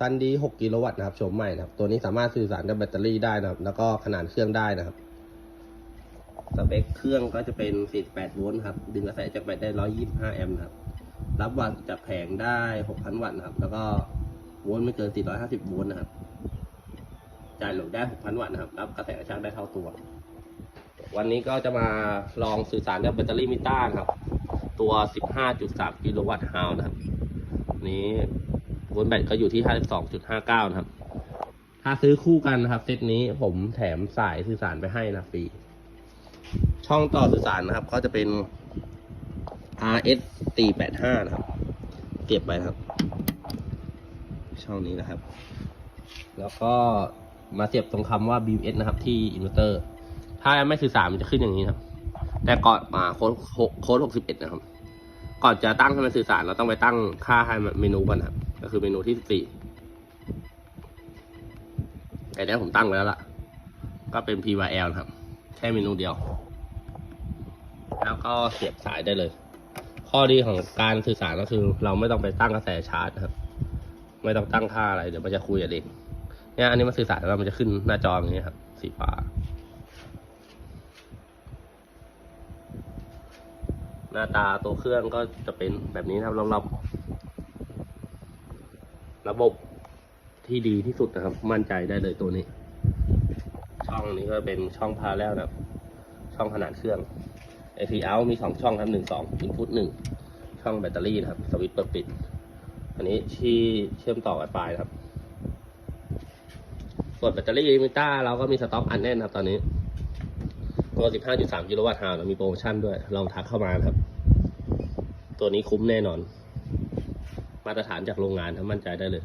ซันดี6กิโลวัตต์นะครับโฉมใหม่นะครับ ตัวนี้สามารถสื่อสารกับแบตเตอรี่ได้นะครับ แล้วก็ขนาดเครื่องได้นะครับ สเปคเครื่องก็จะเป็น 48 โวลต์ครับ ดึงกระแสจากแบตได้ 125 แอมป์นะครับ รับวัตต์จากแผงได้ 6,000 วัตต์นะครับ แล้วก็โวลต์ไม่เกิน 450 โวลต์นะครับ จ่ายโหลดได้ 6,000 วัตต์นะครับ รับกระแสกระชากได้เท่าตัว วันนี้ก็จะมาลองสื่อสารกับแบตเตอรี่มิต้าครับ ตัว 15.3 กิโลวัตต์ฮาวนะครับ นี้ โวลต์แบตก็อยู่ที่52.59นะครับ ถ้าซื้อคู่กันนะครับเซตนี้ผมแถมสายสื่อสารไปให้นะฟรี ช่องต่อสื่อสารนะครับ ก็จะเป็น RS 485นะครับ เก็บไว้ครับ ช่องนี้นะครับ แล้วก็มาเสียบตรงคำว่า BMS นะครับ ที่อินเวอร์เตอร์ ถ้าไม่สื่อสารมันจะขึ้นอย่างนี้ครับ แต่ก่อนมาโค้ดโค้ด61นะครับ ก่อนจะตั้งให้มันสื่อสารเราต้องไปตั้งค่าให้เมนูก่อนครับ ก็คือเมนูที่14แต่เนี้ยผมตั้งไว้แล้วล่ะ ก็เป็น PYL นะครับ แค่เมนูเดียว แล้วก็เสียบสายได้เลย ข้อดีของการสื่อสารก็คือ เราไม่ต้องไปตั้งกระแสชาร์จนะครับ ไม่ต้องตั้งค่าอะไร เดี๋ยวมันจะคุยกับเด็กเนี่ยอันนี้มันสื่อสารแล้วมันจะขึ้นหน้าจออย่างนี้ครับ สีฟ้า หน้าตาตัวเครื่องก็จะเป็นแบบนี้นะครับรองรับ ระบบที่ดีที่สุดนะครับ มั่นใจได้เลยตัวนี้ ช่องนี้ก็เป็นช่องพาแล้วนะครับช่องขนาดเครื่อง AP out มีสองช่องครับหนึ่งสอง input หนึ่งช่องแบตเตอรี่นะครับ สวิตช์เปิดปิด อันนี้ที่เชื่อมต่อ Wi-Fi นะครับ ส่วนแบตเตอรี่มิต้าเราก็มีสต็อกอันแน่นครับ ตอนนี้ตัว 15.3 กิโลวัตต์ฮาวมีโปรโมชั่นด้วย ลองทักเข้ามาครับ ตัวนี้คุ้มแน่นอน มาตรฐานจากโรงงานทำมั่นใจได้เลย